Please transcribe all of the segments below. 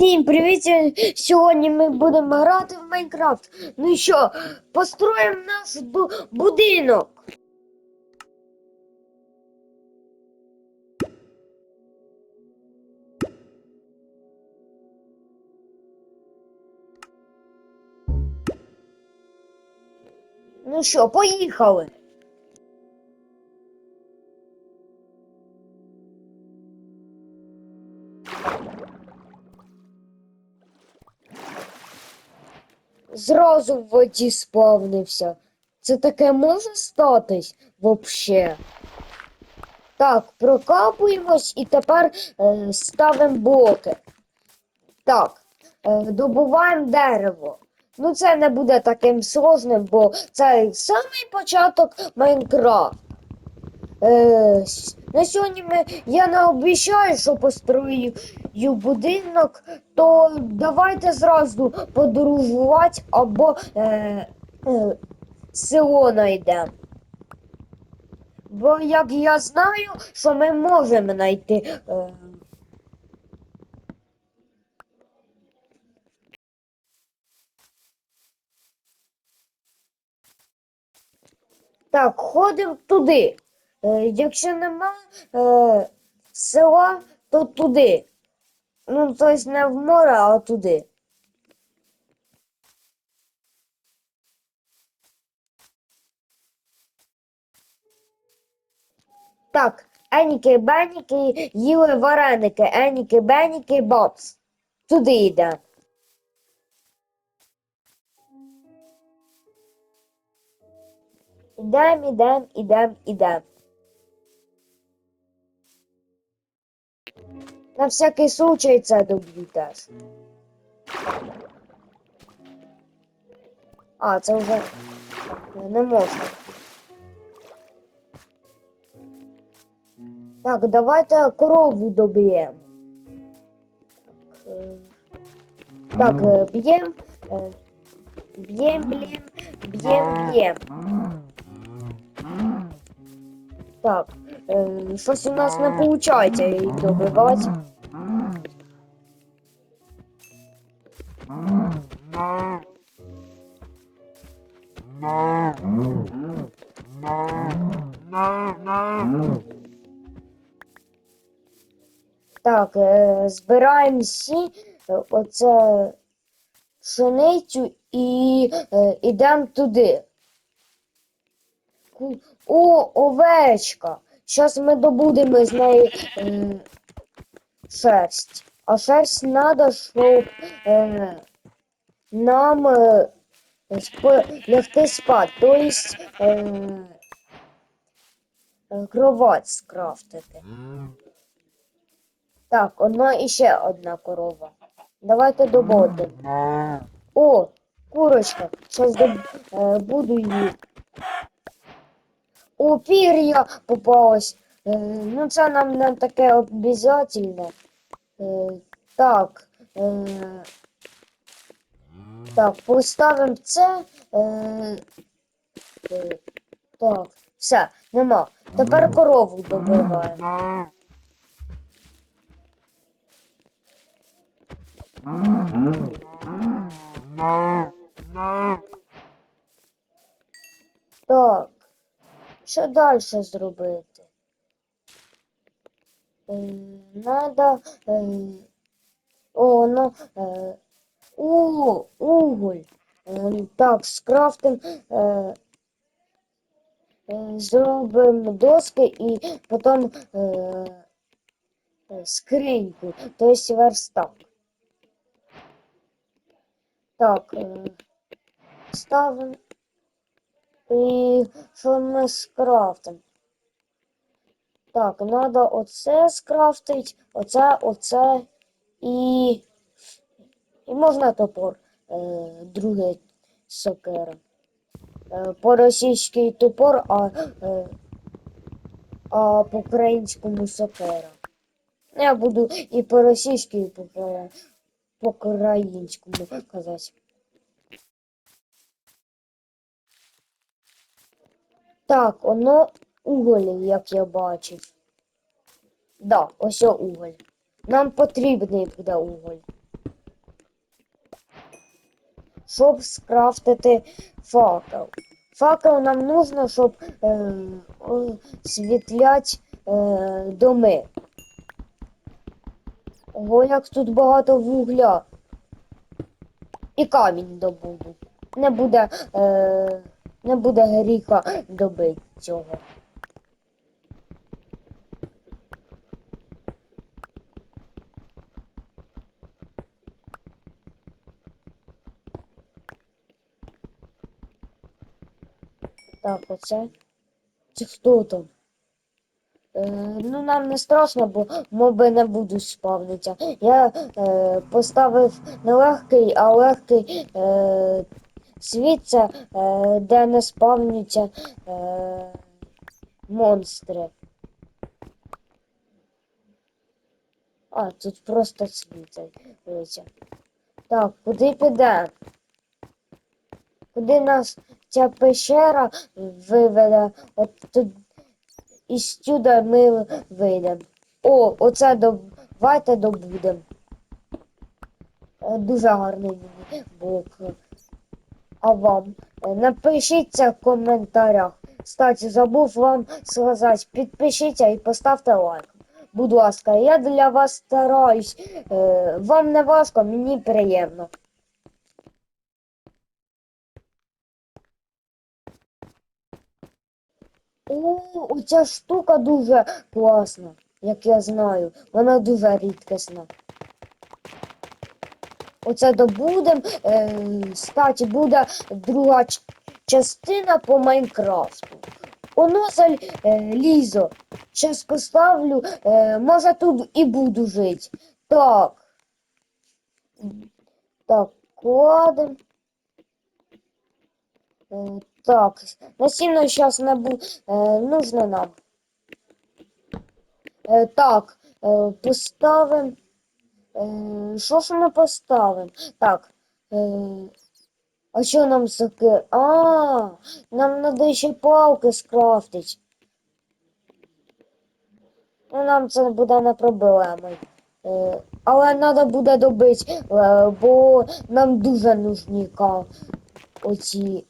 Всім привіт! Сьогодні ми будемо грати в Майнкрафт. Ну що, построїмо наш бу- будинок. Ну що, поїхали. Зразу в воді сповнився. Це таке може статись вообще? Так, прокапуємось і тепер е, ставимо блоки. Так, е, добуваємо дерево. Ну, це не буде таким сложним, бо це самий початок Майнкрафт. Е, на сьогодні ми, я не обіцяю, що построю будинок, то давайте зразу подорожувати або е, е, село знайдемо. Бо як я знаю, що ми можемо знайти. Е, Так, ходимо туди. Е, якщо нема е, села, то туди. Ну, тобто не в море, а туди. Так, Еніки, Беніки їли вареники, Еніки, Беніки, Бобс. Туди йде. Ідем, ідем, ідем, ідем. На всякий случай це доб'ю теж. А, це вже не можна. Так, давайте корову доб'ємо. Е, Так, е, б'єм. е, Б'єм, б'єм, б'єм, б'єм. Так, е, щось у нас не виходить її добивати. Так, е, збираємо всі е, оце пшеницю і е, йдемо туди. О, овечка! Зараз ми добудемо з неї е, шерсть. А шерсть треба, щоб е, нам е, лягти спати. Тобто е, е, кровать скрафтити. Так, одна і ще одна корова. Давайте добудемо. О, курочка. Зараз доб... е, буду її. О, пір'я попалось. Е, ну, це нам не таке обов'язательне. Е, так. Е, так, поставимо це. Е, е, так, все, нема. Тепер корову добиваємо. Так. Що далі зробити? Е, Надо. Е, о, ну. У, уголь. Е, так, скрафтим. Е, е, зробимо доски і потім е, скриньку, тобто верстак. Так, ставимо. І що ми скрафтимо? Так, треба оце скрафтити, оце, оце і. І можна топор е, друге сокера. Е, по-російськи топор, а, е, а по-українському сокера. Я буду і по-російськи, і по- по-українському казати. Так, воно уголь, як я бачив. Да, ось уголь. Нам потрібний буде уголь. Щоб скрафтити факел. Факел нам нужно, щоб е, освітлять е, доми. Ого, як тут багато вугля. І камінь добуду. Не буде, е, не буде гріха добити цього. Так, оце. Це хто там? Е, ну, нам не страшно, бо моби не будуть спавнитися. Я е, поставив не легкий, а легкий е, світ, це, е, де не спавняться е, монстри. А, тут просто світиться. Так, куди підемо? Куди нас ця пещера виведе? От тут і сюди ми вийдемо. О, оце давайте добудемо. Е, Дуже гарний блок. А вам? Е, Напишіть це в коментарях. Кстати, забув вам сказати, підпишіться і поставте лайк. Будь ласка, я для вас стараюсь. Е, Вам не важко, мені приємно. О, оця штука дуже класна, як я знаю. Вона дуже рідкісна. Оце добудем. Е, статі, буде друга частина по Майнкрафту. Заль е, лізо. Щас поставлю. Е, може тут і буду жити. Так. Так, кладем. Так, насильно не буде е, нужно нам. Е, так, поставимо. Е, що ж ми поставимо? Так. Е, а що нам таке? А, нам треба ще палки скрафтити. Ну, нам це буде не проблемою. Але треба буде добити, бо нам дуже нужні оці.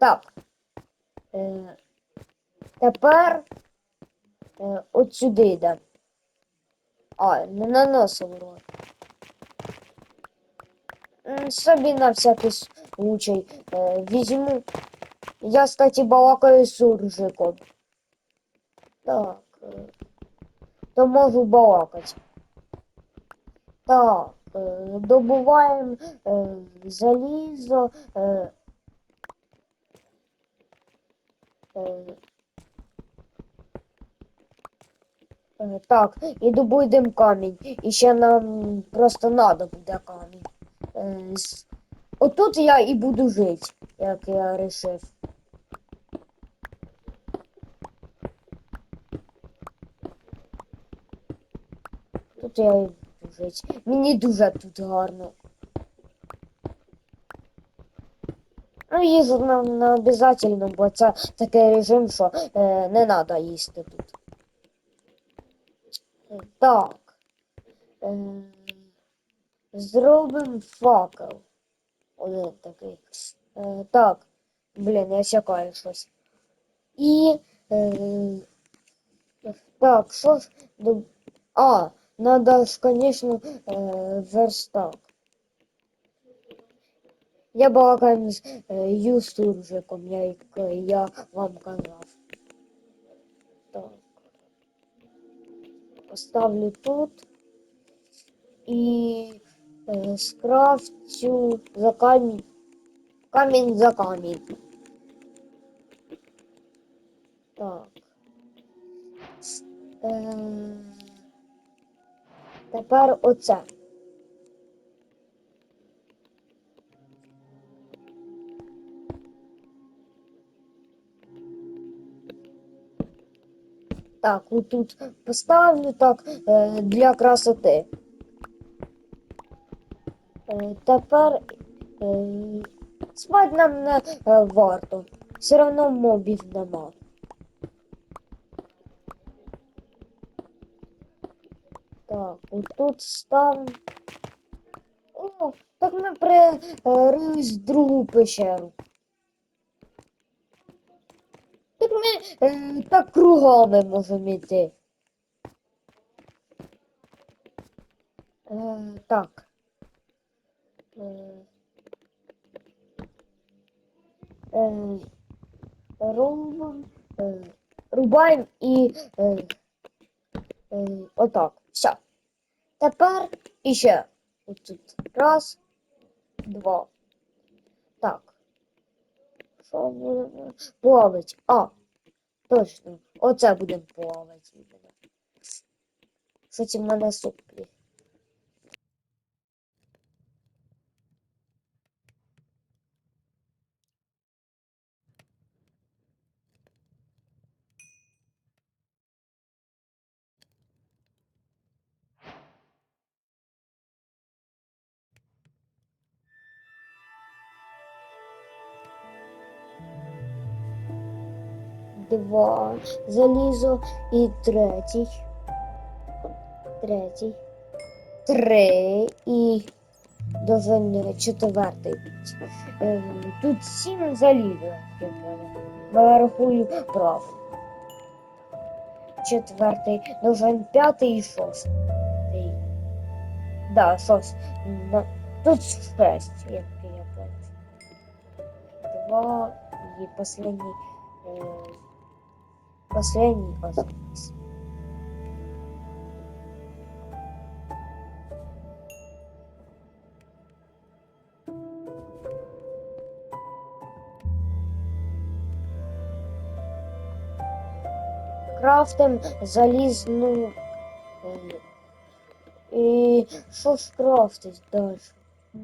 Так. Е, тепер е, от сюди йде. А, не наносив урон. Собі на всякий случай е, візьму. Я, кстати, балакаю з суржиком. Так. Е, то можу балакати. Так, е, добуваємо е, залізо. Е, е, Е, Так, і добудемо камінь. І ще нам просто надо буде камінь. Е, Отут я і буду жити, як я вирішив. Тут я і буду жити. Мені дуже тут гарно. Ну, їжу нам не обов'язково, бо це такий режим, що е, не треба їсти тут. Так. Е, Зробимо факел. Один такий. Е, Так. Блін, я сякаю щось. І. Е, так, що ж. А, надо конечно, е, верстак. Я балакаю з е, Юсуржиком, як я вам казав. Так. Поставлю тут і е, скрафтю за камінь. Камінь за камінь. Так. Е, тепер оце. Так, отут поставлю так е, для красоти. Е, тепер е, спать нам не варто. Все одно мобів нема. Так, отут ставимо. О, О, так ми прирились в другу пещеру. Так ми е, так. Е, так. Е, е, рубам, е, рубаємо і е, е, отак. Все. Тепер іще. Отут. Раз, два. Так. Що будемо? Плавить. А, точно. Оце будемо плавати. Кстати, в мене соплі? Два залізо і третій. Третій. Три і должен четвертий. Е, Тут сім залізо. я Я рахую право. Четвертий, должен п'ятий і шостий. Да, шостий. Тут шесть, як я понял. Два і последний. Последний остался. Крафтим залізну. е, І що ж крафтить далі? Е,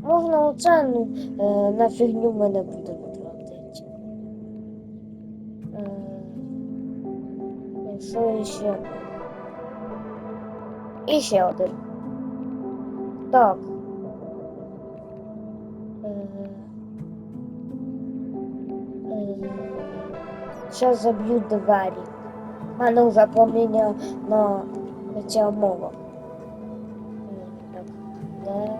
Можна оце, ну, е, на фігню мене буде і Що ще? І ще один. Так. Зараз заб'ю двері. У мене вже поміняна ця мова. Е, Так, де?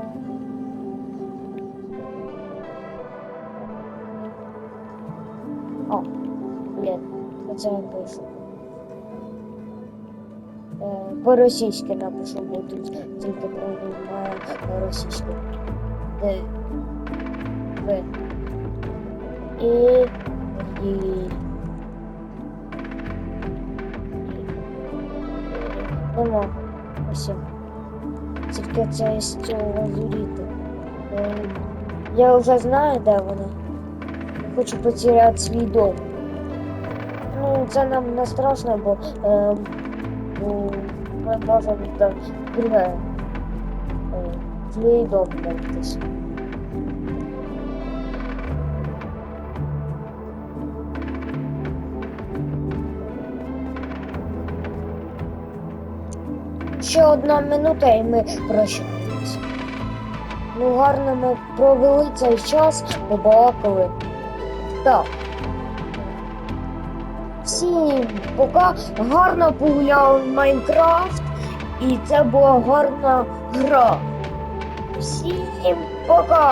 О, блін, оце я пишу. По-російськи напишу, бо тут тільки приймає російську. Д. В. І. І. Нема. Ось. Тільки це з цього лазуріту. Е, Я вже знаю, де вона. Хочу потеряти свій дом. Ну, це нам не страшно, бо, е, бо ми можемо до друге е, твій дом. Ще одна минута і ми прощаємося. Ну, гарно ми провели цей час, побалакали. Так. Всім пока. Гарно погуляли в Майнкрафт. І це була гарна гра. Всім пока!